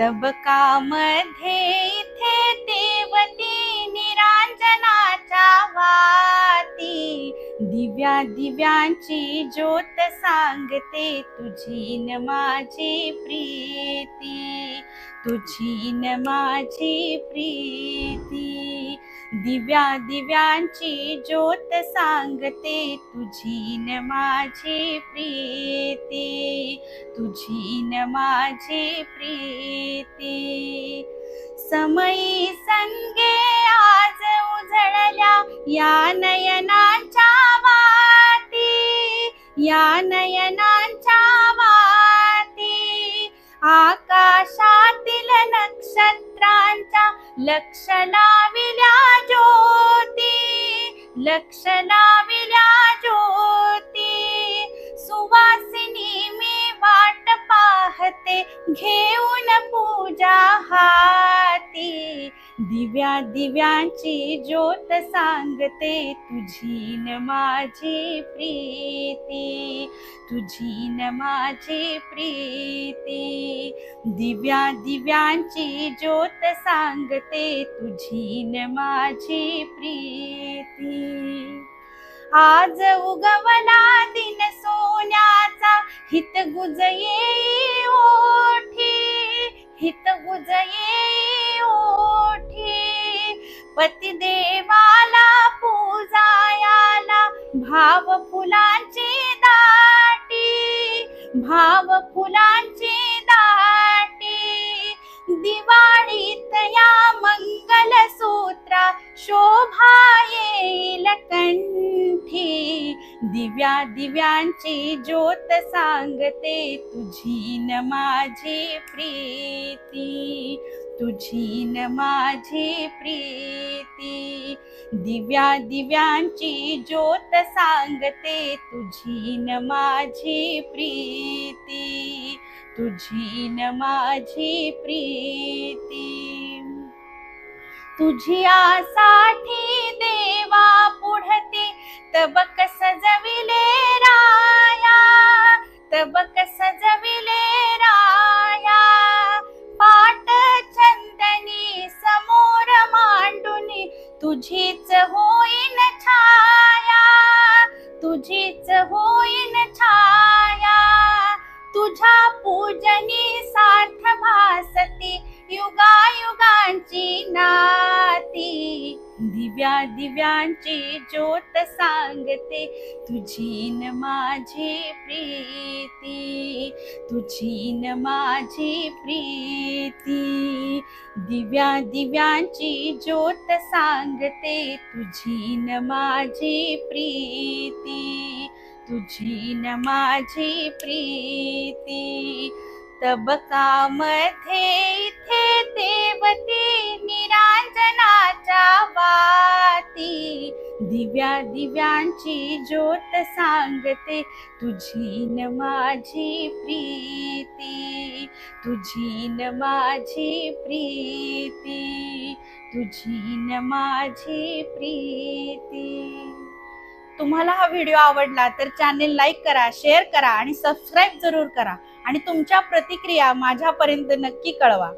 तबकामध्ये इथे देवती निरांजनाच्या वाती. दिव्या दिव्यांची ज्योत सांगते तुझी न माझी प्रीती तुझी न माझी प्रीती. दिव्या दिव्यांची ज्योत सांगते तुझी न माझी प्रीती तुझी न माझी प्रीती. समयी संगे आज उजळल्या या नयनांच्या वाती या नयनांच्या वाती. आकाशातील नक्षत्रांच्या लक्ष लाविल्या लक्ष लाविल्या ज्योती सुवासिनी मी वाट पाहते घेऊन पूजा हा दिव्या दिव्यांची ज्योत सांगते तुझी न माझी प्रीती तुझी न माझी प्रीती. दिव्या दिव्यांची ज्योत सांगते तुझी न माझी प्रीती. आज उगवला दिन सोन्याचा हित गुजये ओठी हित गुजये ओठी पतिदेवाला पूजायाला भाव फुलांची दाटी भाव फुलांची दाटी. दिवाळीत या मंगलसूत्रा शोभा येईल कंठी. दिव्या दिव्यांची ज्योत सांगते तुझी न माझी प्रीती. तुझी न माझी प्रीती. दिव्या दिव्यांची ज्योत सांगते तुझी न माझी प्रीती. तुझी न माझी प्रीती. तुझियासाठी देवा पुढते तबक सजविले राया? तबक तुझीच होईन छाया तुझीच होईन छाया तुझ्या पूजनी दिव्यांची ज्योत सांगते. तुझी न माझी प्रीती तुझी न माझी प्रीती. दिव्या दिव्यांची ज्योत सांगते तुझी न माझी प्रीती तुझी न माझी प्रीती. तबकामध्ये इथे देवती निरांजनाच्या ती दिव्या दिव्यांची ज्योत सांगते. तुझी न माझी प्रीती तुझी न माझी प्रीती तुझी न माझी प्रीती. तुम्हाला हा व्हिडिओ आवडला तर चॅनेल लाईक करा शेअर करा आणि सबस्क्राईब जरूर करा आणि तुमच्या प्रतिक्रिया माझ्यापर्यंत नक्की कळवा.